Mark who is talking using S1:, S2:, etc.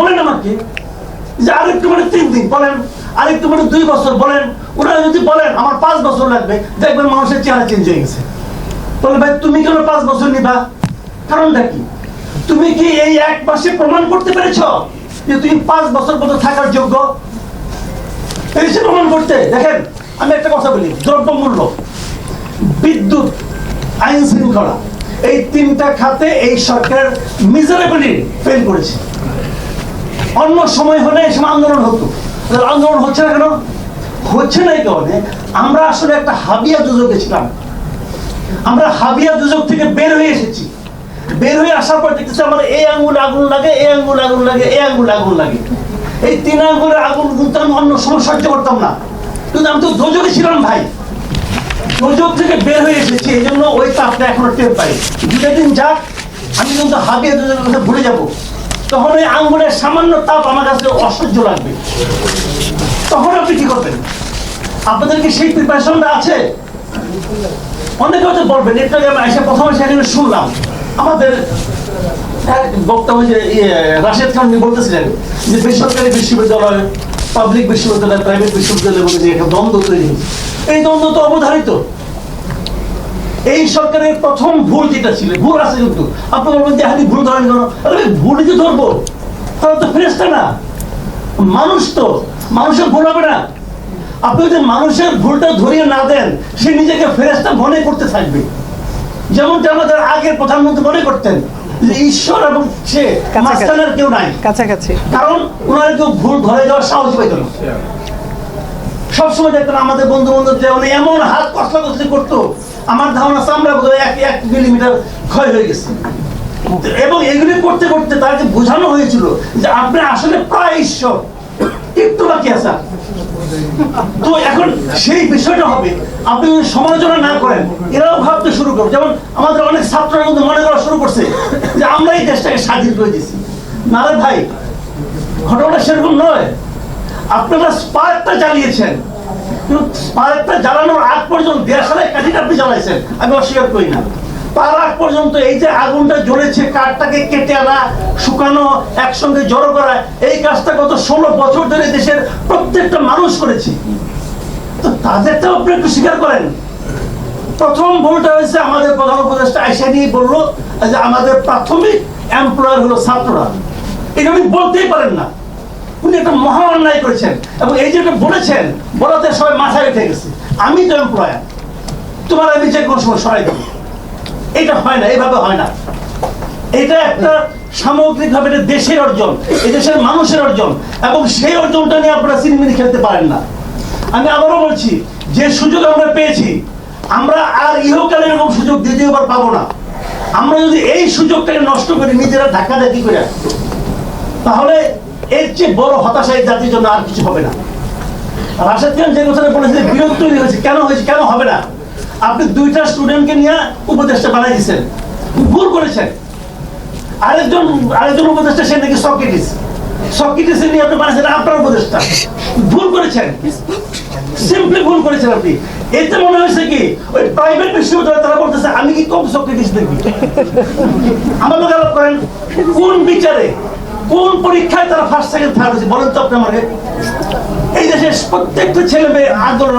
S1: বলেন আমাকে যে আরেকটু মানে তিন দিন বলেন, আরেকটু মানে দুই বছর বলেন ওরা যদি বলেন আমার পাঁচ বছর লাগবে, দেখবেন মানুষের চেহারা চেঞ্জ হয়ে গেছে। বলে, ভাই, তুমি কেন পাঁচ বছর নিবা? কারণটা কি? তুমি কি এই এক মাসে প্রমাণ করতে পেরেছ যে তুমি পাঁচ বছর পর্যন্ত থাকার যোগ্য? পেরেছে প্রমাণ করতে, দেখেন, আমি একটা কথা বলি, দ্রব্যমূল্য, বিদ্যুৎ, আইন শৃঙ্খলা, এই তিনটা খাতে এই সরকার মিজারেবলি ফেল করেছে। অন্য সময় হলে এই সময় আন্দোলন হতো। আন্দোলন হচ্ছে না কেন? হচ্ছে না এই কারণে আমরা আসলে একটা হাবিয়া দুজকে ছিলাম। আমরা হাবিয়া দুযোগ থেকে বের হয়ে এসেছি। বের হয়ে আসার পর দেখতেছি আমার এই আঙ্গুল আগুন লাগে এই আঙ্গুল আগুন লাগে এই আঙ্গুল আগুন লাগে। এই তিন আঙ্গুলের আগুন কিন্তু আমি অন্য সময় সহ্য করতাম না। কিন্তু আমি তো দোজকে ছিলাম ভাই। দোজক থেকে বের হয়ে এসেছি, এই জন্য ওই তাপটা এখনও টের পাই। দুটা দিন যাক, আমি কিন্তু হাবিয়া দুজনের কথা ভুলে যাব। তখন ওই আঙ্গুলের সামান্য তাপ আমার কাছে অসহ্য লাগবে। তখন আপনি কি করবেন? আপনাদের কি সেই প্রিপারেশনটা আছে? অনেকে হয়তো বলবেন, একটু আমি এসে প্রথমে সেখানে শুনলাম। আমাদের বক্তা হয়েছে রাশেদ খান বলতেছিলেন যে বেসরকারি বিশ্ববিদ্যালয় পাবলিক বিশ্ববিদ্যালয় প্রাইভেট বিশ্ববিদ্যালয় মধ্যে যে একটা দ্বন্দ্ব তৈরি এই দ্বন্দ্ব তো অবধারিত। এই সরকারের প্রথম ভুল যেটা ছিল ভুল আছে কিন্তু। আপনি বলবেন যে হাতি ভুল ধরেন কেন? আরে ভুল যে ধরবো তাহলে তো ফেরেস্তা না। মানুষ তো মানুষের ভুল হবে না। আপনি যদি মানুষের ভুলটা ধরিয়ে না দেন সে নিজেকে ফেরেস্তা মনে করতে থাকবে। যেমনটা আমাদের আগের প্রধানমন্ত্রী মনে করতেন যে ঈশ্বর এবং সে। মাঝখানের কেউ নাই।
S2: কাছাকাছি।
S1: কারণ ওনারা কেউ ভুল ধরে যাওয়ার সাহস পাইত না। সবসময় দেখতেন আমাদের বন্ধু বান্ধব যে এমন হাত কষ্ট করতো। আমার ধারণা চামড়া বোধ এক এক মিলিমিটার ক্ষয় হয়ে গেছে। এবং এগুলি করতে করতে তাকে বোঝানো হয়েছিল যে আপনি আসলে প্রায় ঈশ্বর, একটু বাকি আছে। তো এখন সেই বিষয়টা হবে। আপনি যদি সমালোচনা না করেন, এরাও ভাবতে শুরু করবে। যেমন আমাদের অনেক ছাত্ররা কিন্তু মনে করা শুরু করছে যে আমরা এই দেশটাকে স্বাধীন করে দিয়েছি। না ভাই ঘটনা সেরকম নয়। আপনারা স্পার্কটা জ্বালিয়েছেন। জ্বালানোর আগ পর্যন্ত আপনি জ্বালাইছেন, আমি অস্বীকার করি না। আগ পর্যন্ত এই যে আগুনটা কাঠটাকে কেটে শুকানো, একসঙ্গে জড়ো করা, এই কাজটা গত ষোলো বছর ধরে দেশের প্রত্যেকটা মানুষ করেছে। তো তাদেরটাও আপনি একটু স্বীকার করেন। প্রথম ভুলটা হয়েছে, আমাদের প্রধান উপদেষ্টা আইসা নিয়ে বলল যে আমাদের প্রাথমিক এমপ্লয়ার হলো ছাত্ররা। এটা উনি বলতেই পারেন না। উনি একটা মহা অন্যায় করেছেন এবং এই যেটা বলেছেন, বলাতে সবাই মাথায় উঠে গেছে। আমি তো এমপ্লয়ার। তোমার আমি যে কোনো সময় সরাই দেবো। এটা হয় না, এইভাবে হয় না। এটা একটা সামগ্রিকভাবে এটা দেশের অর্জন, এই দেশের মানুষের অর্জন, এবং সেই অর্জনটা নিয়ে আপনারা সিনেমিনি খেলতে পারেন না। আমি আবারও বলছি, যে সুযোগ আমরা পেয়েছি, আমরা আর ইহকালে এরকম সুযোগ দ্বিতীয়বার পাবো না। আমরা যদি এই সুযোগটাকে নষ্ট করি নিজেরা ধাক্কা ধাক্কি করে তাহলে এর চেয়ে বড় হতাশা এই জাতির জন্য আর কিছু হবে না। রাশেদ খান যে কথাটা বলেছিলেন বিরোধ তৈরি হয়েছে, কেন হয়েছে, কেন হবে না? আপনি দুইটা স্টুডেন্টকে নিয়ে উপদেশটা বানাই দিয়েছেন, ভুল করেছেন। আরেকজন আরেকজন উপদেষ্টা, সে নাকি সক্রেটিস। সক্রেটিস নিয়ে আপনি বানাইছেন আপনার উপদেষ্টা। ভুল করেছেন। সিম্পলি ভুল করেছেন আপনি। এতে মনে হয়েছে কি, ওই প্রাইভেট বিশ্ববিদ্যালয় তারা বলতেছে, আমি কি কম সক্রেটিস দেখবি আমার লোক করেন, কোন বিচারে কোন পরীক্ষায় তারা ফার্স্ট সেকেন্ড থার্ড হয়েছে? বলেন তো আপনি আমাকে। এই দেশের প্রত্যেকটা ছেলে মেয়ে আন্দোলন